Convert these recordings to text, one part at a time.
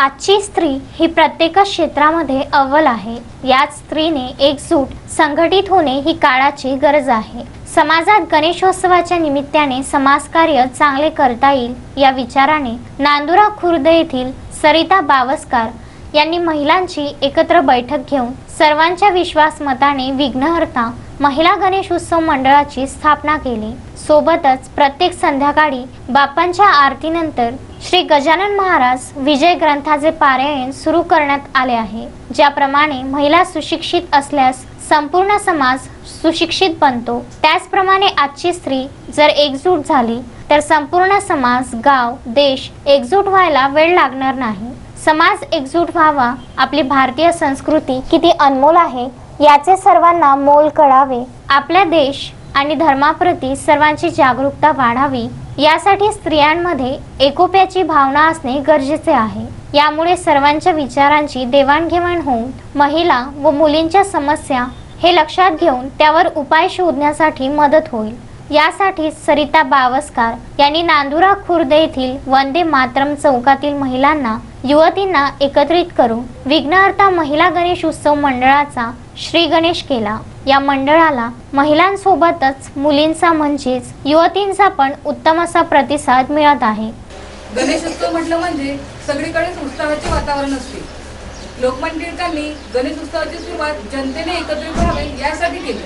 आजची स्त्री ही प्रत्येकच क्षेत्रामध्ये अव्वल आहे. याच स्त्रीने एकजूट संघटित होणे ही काळाची गरज आहे. समाजात गणेशोत्सवाच्या निमित्ताने समाजकार्य चांगले करता येईल या विचाराने नांदुरा खुर्द येथील सरिता बावस्कार यांनी महिलांची एकत्र बैठक घेऊन सर्वांच्या विश्वास मताने विघ्नहर्ता महिला गणेश उत्सव मंडळाची स्थापना केली. सोबतच प्रत्येक संध्याकाळी बापांच्या आरतीनंतर श्री गजानन महाराज विजय ग्रंथाचे पारायण सुरू करण्यात आले आहे. ज्याप्रमाणे महिला सुशिक्षित असल्यास संपूर्ण समाज सुशिक्षित बनतो. त्याचप्रमाणे आजची स्त्री जर एकजूट झाली तर संपूर्ण समाज गाव देश एकजूट व्हायला वेळ लागणार नाही. समाज एकजूट व्हावा आपली भारतीय संस्कृती किती अनमोल आहे याचे सर्वांना मोल कळावे. आपला देश आणि धर्माप्रती सर्वांची जागरूकता वाढावी यासाठी स्त्रियांमध्ये एकोप्याची भावना असणे गरजेचे आहे. यामुळे सर्वांच्या विचारांची देवाणघेवाण होऊन महिला व मुलींच्या समस्या हे लक्षात घेऊन त्यावर उपाय शोधण्यासाठी मदत होईल. यासाठी सरिता बावस्कार यांनी नांदुरा खुर्द येथील वंदे मातरम चौकातील महिलांना युवतींना एकत्रित करून विघ्नहर्ता महिला गणेश उत्सव मंडळाचा श्री गणेश केला. या मंडळाला महिलांसोबतच मुलींचा म्हणजेच युवतींचा पण उत्तम असा प्रतिसाद मिळत आहे. गणेशोत्सव म्हटलं म्हणजे सगळीकडेच उत्साहाचे वातावरण असते. लोकमान्य टिळकांनी गणेश उत्सवाची सुरुवात जनतेने एकत्रित व्हावे यासाठी केली.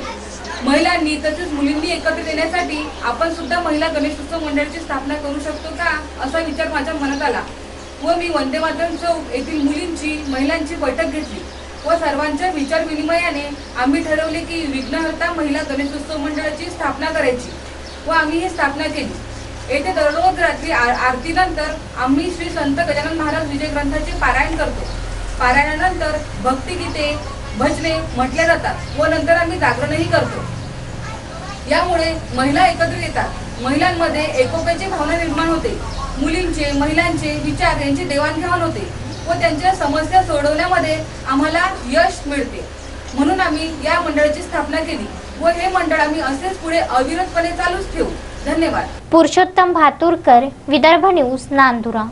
महिलांनी तसेच मुलींनी एकत्रित येण्यासाठी आपण सुद्धा महिला गणेश उत्सव मंडळाची स्थापना करू शकतो का असा विचार माझ्या मनात आला. व मी वंदे मातरम चौक येथील मुलींची महिलांची बैठक घेतली. व सर्वांच्या विचार विनिमयाने आम्ही ठरवले की विघ्नहर्ता महिला गणेशोत्सव मंडळाची स्थापना करायची व आम्ही ही स्थापना केली. येथे दररोज रात्री आरतीनंतर आम्ही श्री संत गजानन महाराज विजय ग्रंथाचे पारायण करतो. पारायणानंतर भक्तिगीते भजने म्हटल्या जातात व नंतर आम्ही जागरणही करतो. यामुळे महिला एकत्र येतात. महिलांमध्ये एकोप्याची भावना निर्माण होते. मुलींचे महिलांचे विचार यांची देवाणघेवाण होते. व त्यांच्या समस्या सोडवण्यामध्ये आम्हाला यश मिळते. म्हणून आम्ही या मंडळाची स्थापना केली व हे मंडळ आम्ही असेच पुढे अविरतपणे चालूच ठेवू. धन्यवाद. पुरुषोत्तम भातुरकर विदर्भ न्यूज नांदुरा.